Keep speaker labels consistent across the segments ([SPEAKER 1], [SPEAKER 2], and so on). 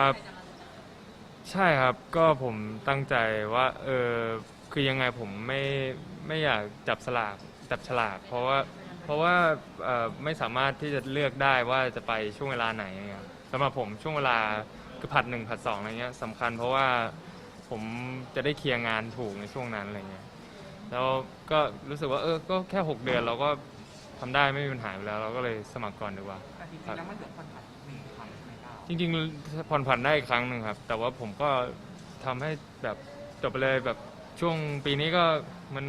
[SPEAKER 1] ครับ ใช่ครับก็ผมตั้งใจว่า เออคือยังไงผมไม่ไม่อยากจับสลากจับฉลากเพราะว่าเพราะว่าเอ่อไม่สามารถที่จะเลือกได้ว่าจะไปช่วงเวลาไหนครับสำหรับผมช่วงเวลาคือผัดหนึ่งผัดสองอะไรเงี้ยสำคัญเพราะว่าผมจะได้เคลียร์งานถูกในช่วงนั้นอะไรเงี้ยแล้วก็รู้สึกว่าเออก็แค่ 6 เดือนเราก็ทำได้ไม่มีปัญหาอยู่แล้ว เราก็เลยสมัครก่อนดีกว่า
[SPEAKER 2] แต่จริงๆแล้วมันเหลือผ่อนผัน
[SPEAKER 1] จริงๆผ่อนผันได้อีกครั้งหนึ่งครับ แต่ว่าผมก็ทำให้แบบจบไปเลยแบบช่วงปีนี้ก็มัน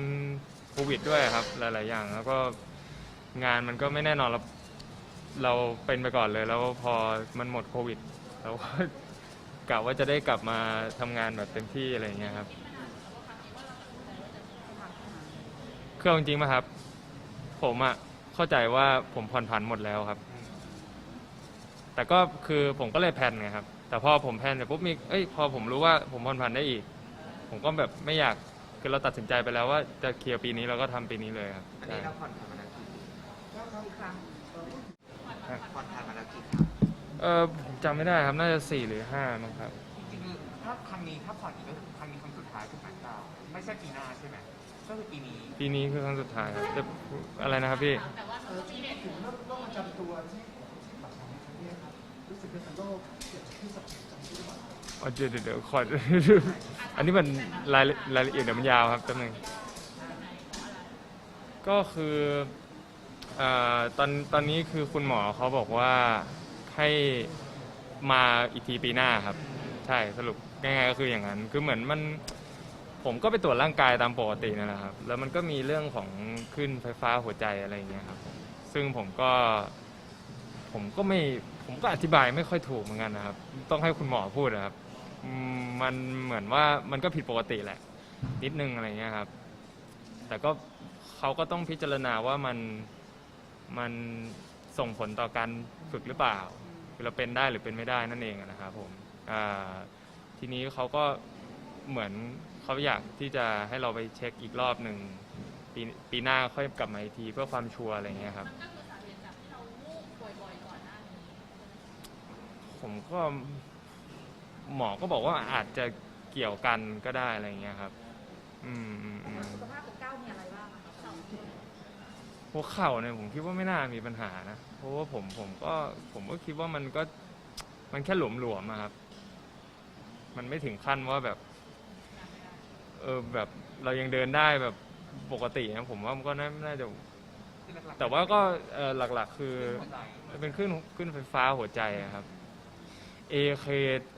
[SPEAKER 1] โควิดด้วยครับ หลาย ๆ อย่าง แล้วก็งานมันก็ไม่แน่นอนเราเราเป็นไปก่อนเลย แล้วพอมันหมดโควิดเราก็ กะว่าจะได้กลับมาทำงานแบบเต็มที่อะไรอย่างเงี้ยครับ เคือเอาจริงๆมาครับ ผมอะเข้าใจว่าผมผ่อนผันหมดแล้วครับ แต่ก็คือผมก็เลยแพลนไงครับ แต่พอผมแพลนเสร็จปุ๊บมีเอ้ยพอผมรู้ว่าผมผ่อนผันได้อีก ผมก็แบบไม่อยากคือเราตัดสินใจไปแล้วว่าจะเคลียร์ปีนี้เราก็ทำปีนี้เลยครับ
[SPEAKER 2] อัน
[SPEAKER 1] ใช่
[SPEAKER 2] นี้เราผ่อนผันมาแล้วกี่ปี
[SPEAKER 3] อีกครั้ง
[SPEAKER 2] ผ่อนผันมาแล้วกี่ครั้ง
[SPEAKER 1] เออผมจำไม่ได้ครับน่าจะสี่หรือห้ามั้งครับ
[SPEAKER 2] จริงๆถ้าครั้งนี้ถ้าผ่อนอีกก็คือครั้งนี้ครั้งสุดท้ายถูกไหมเราไม่ใช่ปีหน้าใช่ไหมก็คือปีนี้
[SPEAKER 1] ปีนี้คือครั้งสุดท้ายครับแต่อะไรนะครับพี่
[SPEAKER 3] เออที่ถึงโรคโรคประจำตัวที่ อ๋อเดี๋
[SPEAKER 1] ยวเดี๋ยวเดี๋ยวขอ อันนี้มันรายรายละเอียดเดี๋ยวมันยาวครับแป๊บนึงก็คือเอ่อตอนตอนนี้คือคุณหมอเขาบอกว่าให้มาอีกทีปีหน้าครับ ใช่สรุปง่ายๆก็คืออย่างนั้น คือเหมือนมัน ผมก็ไปตรวจร่างกายตามปกตินั่นแหละครับ แล้วมันก็มีเรื่องของขึ้นไฟฟ้าหัวใจอะไรอย่างเงี้ยครับ ซึ่งผมก็ ผมก็ไม่ ผมก็อธิบายไม่ค่อยถูกเหมือนกันนะครับ ต้องให้คุณหมอพูดนะครับอืมมันเหมือนว่ามันก็ผิดปกติแหละ นิดนึงอะไรเงี้ยครับ แต่ก็เขาก็ต้องพิจารณาว่ามันมันส่งผลต่อการฝึกหรือเปล่าคือเราเป็นได้หรือเป็นไม่ได้นั่นเองนะครับผมอ่าทีนี้เขาก็เหมือนเขาอยากที่จะให้เราไปเช็คอีกรอบหนึ่งปีปีหน้าค่อยกลับมาอีกทีเพื่อความชัวร์อะไรเงี้ยครับ
[SPEAKER 4] มันก็คือสาเหตุจากที่เราวูบบ่อยๆก่อนหน้านี้
[SPEAKER 1] ผมก็หมอก็บอกว่าอาจจะเกี่ยวกันก็ได้อะไรเงี้ยครับ อืมอืมอืม
[SPEAKER 4] สุขภาพของก้าวมีอะไรบ้างอะคะ
[SPEAKER 1] หัวเข่าเนี่ยผมคิดว่าไม่น่ามีปัญหานะ เพราะว่าผมผมก็ผมก็คิดว่ามันก็มันแค่หลวมๆอะครับ มันไม่ถึงขั้นว่าแบบ เออแบบเรายังเดินได้แบบปกตินะผมว่ามันก็น่าน่าจะ
[SPEAKER 2] ที่หลักๆ
[SPEAKER 1] แต่ว่าก็เอ่อหลักๆ คือ
[SPEAKER 2] หัวใจ
[SPEAKER 1] เป็นขึ้นขึ้นไฟฟ้าหัวใจอะครับ AK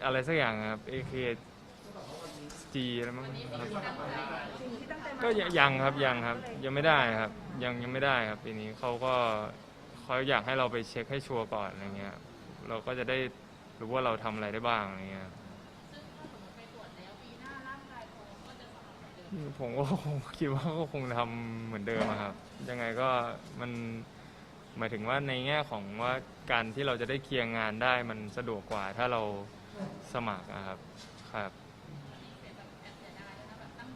[SPEAKER 1] อะไรสักอย่างอะครับ AK G อะไรมั้งครับ
[SPEAKER 3] สิ่งที่ตั้งใจมา
[SPEAKER 1] ก็ยังยังครับยังครับ ยังไม่ได้ครับ ยังยังไม่ได้ครับปีนี้เขาก็เขาอยากให้เราไปเช็คให้ชัวร์ก่อนอะไรเงี้ยเราก็จะได้รู้ว่าเราทำอะไรได้บ้างอะไรเงี้ย
[SPEAKER 4] ซึ่งถ้าสมมติไปตรวจแล้วปีหน้าร่างกายพร้อมก็จะสมัครเหมือนเดิม
[SPEAKER 1] ผมก็คงคิดว่าก็คงทำเหมือนเดิมอะครับ ยังไงก็มัน หมายถึงว่าในแง่ของว่าการที่เราจะได้เคลียร์งานได้มันสะดวกกว่าถ้าเราสมัครอะครับครับ
[SPEAKER 4] ก็อง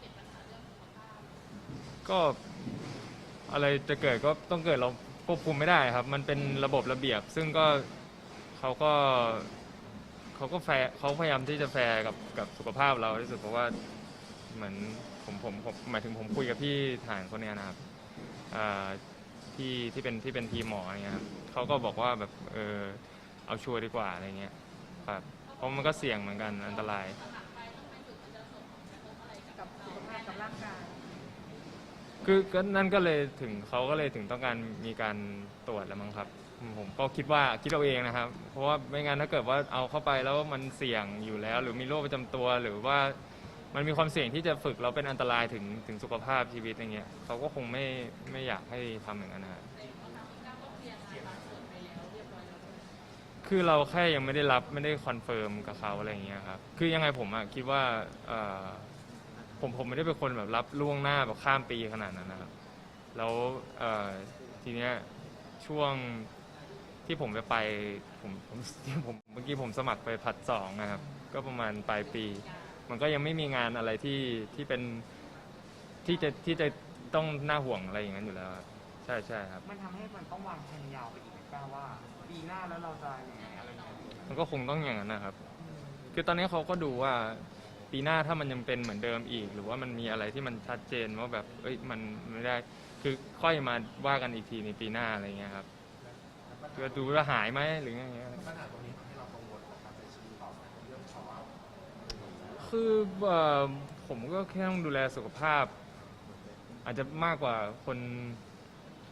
[SPEAKER 4] สุขภาพ
[SPEAKER 1] ก็อะไรจะเกิดก็ต้องเกิดเราควบคุมไม่ได้ครับ มันเป็นระบบระเบียบ ซึ่งก็เขาก็เขาก็แฟร์เขาพยายามที่จะแฟร์กับกับสุขภาพเราที่สุดเพราะว่าเหมือนผมผมผมหมายถึงผมคุยกับพี่ฐานคนเนี้ยนะครับอ่า ที่ที่เป็นที่เป็นทีมหมออะไรเงี้ยครับเขาก็บอกว่าแบบเออเอาชัวร์ดีกว่าอะไรเงี้ยครับเพราะมันก็เสี่ยงเหมือนกันอันตราย
[SPEAKER 4] สมัครไปต้องไปฝึกมันจะส่งผลกระทบอะไรกับ
[SPEAKER 3] กับสุขภาพกับร่างกาย
[SPEAKER 1] คือก็นั่นก็เลยถึงเขาก็เลยถึงต้องการมีการตรวจแล้วมั้งครับ ผมก็คิดว่าคิดเอาเองนะครับ เพราะว่าไม่งั้นถ้าเกิดว่าเอาเข้าไปแล้วมันเสี่ยงอยู่แล้ว หรือมีโรคประจำตัวหรือว่า มันมีความเสี่ยงที่จะฝึกเราเป็นอันตรายถึงถึงสุขภาพชีวิตอย่างเงี้ยเขาก็คงไม่ไม่อยากให้ทำอย่างนั้นนะครับคือเราแค่ยังไม่ได้รับไม่ได้คอนเฟิร์มกับเขาอะไรอย่างเงี้ยครับคือยังไงผมอะคิดว่าเอ่อผมผมไม่ได้เป็นคนแบบรับล่วงหน้าแบบข้ามปีขนาดนั้นนะครับแล้วเอ่อทีเนี้ยช่วงที่ผมไปไปผมผมที่ผมเมื่อกี้ผมสมัครไปผัดสองนะครับ ก็ประมาณปลายปี มันก็ยังไม่มีงานอะไรที่ที่เป็นที่จะที่จะต้องน่าห่วงอะไรอย่างนั้นอยู่แล้วครับใช่ใช่ครับ
[SPEAKER 2] มันทำให้มันต้องวางแผนยาวไปอีกไหมก้าวว่า ปีหน้าแล้วเราจะยังไงอะไรอย่างเงี้ย
[SPEAKER 1] มันก็คงต้องอย่างนั้นนะครับคือตอนนี้เขาก็ดูว่าปีหน้าถ้ามันยังเป็นเหมือนเดิมอีก หรือว่ามันมีอะไรที่มันชัดเจนว่าแบบเอ้ยมันไม่ได้คือค่อยมาว่ากันอีกทีในปีหน้าอะไรเงี้ยครับคือดูว่าหายไหมหรืออย่างเงี้ย
[SPEAKER 3] ปัญหาตรง
[SPEAKER 1] คือเอ่อผมก็แค่ต้องดูแลสุขภาพ อาจจะมากกว่าคน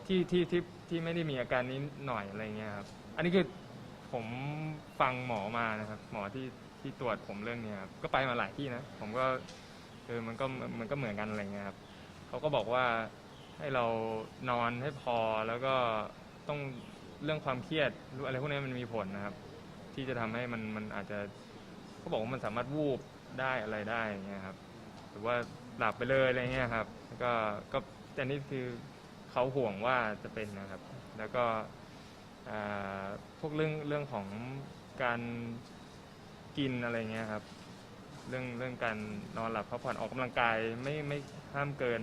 [SPEAKER 1] ที่ที่ที่ที่ไม่ได้มีอาการนี้หน่อยอะไรเงี้ยครับ อันนี้คือผมฟังหมอมานะครับ หมอที่ที่ตรวจผมเรื่องเนี้ยครับก็ไปมาหลายที่นะ ผมก็เออมันก็มันก็เหมือนกันอะไรเงี้ยครับเขาก็บอกว่าให้เรานอนให้พอแล้วก็ต้องเรื่องความเครียดหรืออะไรพวกนี้มันมีผลนะครับ ที่จะทำให้มันมันอาจจะเขาบอกว่ามันสามารถวูบ ได้อะไรได้อย่างเงี้ยครับหรือว่าหลับไปเลยอะไรเงี้ยครับแล้วก็ก็แต่นี่คือเขาห่วงว่าจะเป็นนะครับ แล้วก็อ่าพวกเรื่องเรื่องของการกินอะไรเงี้ยครับ เรื่องเรื่องการนอนหลับพักผ่อนออกกำลังกายไม่ไม่ห้ามเกิน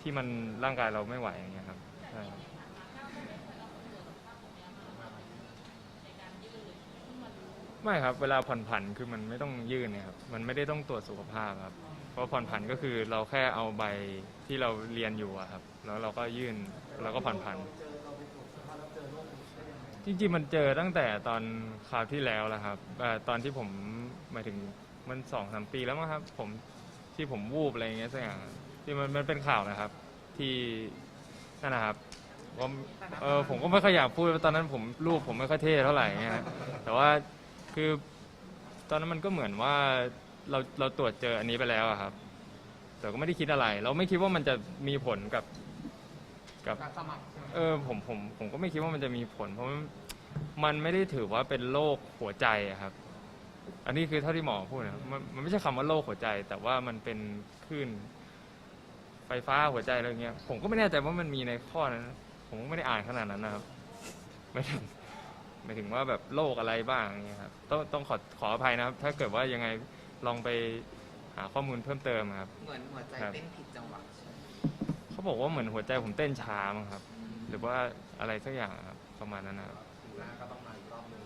[SPEAKER 1] ที่มันร่างกายเราไม่ไหวอย่างเงี้ยครับใช่ครับ ไม่ครับ เวลาผ่อนผันคือมันไม่ต้องยื่นเนะครับ มันไม่ได้ต้องตรวจสุขภาพครับ เพราะผ่อนผันก็คือเราแค่เอาใบที่เราเรียนอยู่อะครับ แล้วเราก็ยื่นแล้วก็ผ่อนผัน
[SPEAKER 3] จริง
[SPEAKER 1] จริงๆมันเจอตั้งแต่ตอนคราวที่แล้วแล้วครับเอ่อตอนที่ผมหมายถึงมันสองสามปีแล้วมั้งครับ ผมที่ผมวูบอะไรอย่างเงี้ยสักอย่างที่มันมันเป็นข่าวนะครับ ที่นั่นนะครับผมเออผมก็ไม่ค่อยอยากพูดตอนนั้นผมรูปผมไม่ค่อยเท่เท่าไหร่เงี้ยนะแต่ว่า คือตอนนั้นมันก็เหมือนว่าเราเราตรวจเจออันนี้ไปแล้วอะครับ แต่ก็ไม่ได้คิดอะไร เราไม่คิดว่ามันจะมีผลกับกับ
[SPEAKER 2] การสมัครใช่ไหม
[SPEAKER 1] เออผมผมผมก็ไม่คิดว่ามันจะมีผล เพราะมันมันไม่ได้ถือว่าเป็นโรคหัวใจอะครับ อันนี้คือเท่าที่หมอพูดนะมันมันไม่ใช่คำว่าโรคหัวใจ แต่ว่ามันเป็นคลื่นไฟฟ้าหัวใจอะไรเงี้ย ผมก็ไม่แน่ใจว่ามันมีในข้อนั้นผมก็ไม่ได้อ่านขนาดนั้นนะครับไม่ ถึงไม่ถึงว่าแบบโรคอะไรบ้างอย่างเงี้ยครับต้องต้องขอขออภัยนะครับ ถ้าเกิดว่ายังไงลองไปหาข้อมูลเพิ่มเติมครับ
[SPEAKER 5] เหมือนหัวใจ
[SPEAKER 1] ครับ
[SPEAKER 5] เต้นผิดจังหวะใช่ไหม
[SPEAKER 1] เขาบอกว่าเหมือนหัวใจผมเต้นช้ามั้งครับ หรือว่าอะไรสักอย่างครับประมาณนั้นนะครับ
[SPEAKER 3] ถึงหน้าก็ต้องมาอีกรอบหนึง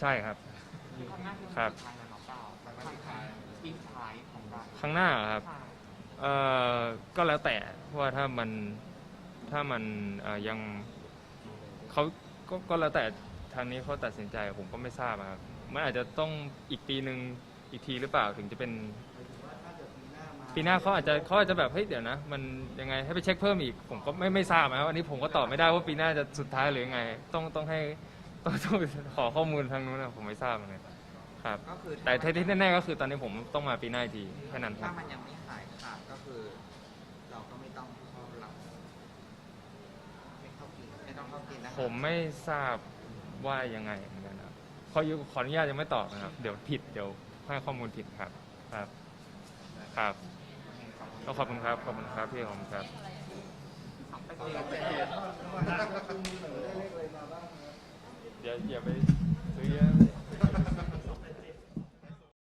[SPEAKER 1] ใช่ครับ
[SPEAKER 2] ข้างหน้าคือ
[SPEAKER 1] ครับ
[SPEAKER 2] สุดท้ายแล้วเนาะเปล่าครั้งสุดท้ายปีสุดท้ายของเรา
[SPEAKER 1] ข้างหน้าเหรอครับ
[SPEAKER 2] ใช่
[SPEAKER 1] เอ่อก็แล้วแต่ว่าถ้ามันถ้ามันเอ่อยัง เขาก็ก็แล้วแต่ทางนี้เขาตัดสินใจผมก็ไม่ทราบอะครับมันอาจจะต้องอีกปีหนึ่งอีกทีหรือเปล่าถึงจะเป็น ปีหน้าเขาอาจจะเขาอาจจะแบบเฮ้ยเดี๋ยวนะ มันยังไงให้ไปเช็คเพิ่มอีก ผมก็ไม่ไม่ทราบนะครับอันนี้ผมก็ตอบไม่ได้ว่าปีหน้าจะสุดท้ายหรือยังไง ต้องต้องให้ต้องต้องขอข้อมูลทางนู้นนะผมไม่ทราบเหมือนกันครับ
[SPEAKER 5] ก็คือ
[SPEAKER 1] แต่ที่แน่ๆก็คือตอนนี้ผมต้องมาปีหน้าอีกทีแค่นั้นค
[SPEAKER 5] ถ้า
[SPEAKER 1] รับ
[SPEAKER 5] มันยังไม่หายขาดก็คือ เราก็ไม่ต้องเข้ารับไม่เข้ากินไม่ต้องเข้ากินนะ
[SPEAKER 1] ผมไม่ทราบว่ายังไงเหมือนกันครับขอขออนุญาตยังไม่ตอบนะครับ เดี๋ยวผิดเดี๋ยวให้ข้อมูลผิดครับ ครับ ครับก็ขอบคุณครับ ขอบคุณครับพี่ขอบคุณครับ
[SPEAKER 2] สองเปอร์
[SPEAKER 3] เรา
[SPEAKER 2] เซ็นต์
[SPEAKER 3] จะเห็นว่าเราคุมมือได้เลขอะไรมาบ้างครับ
[SPEAKER 1] เดี๋ยวอย่าไปซื้อเยอะ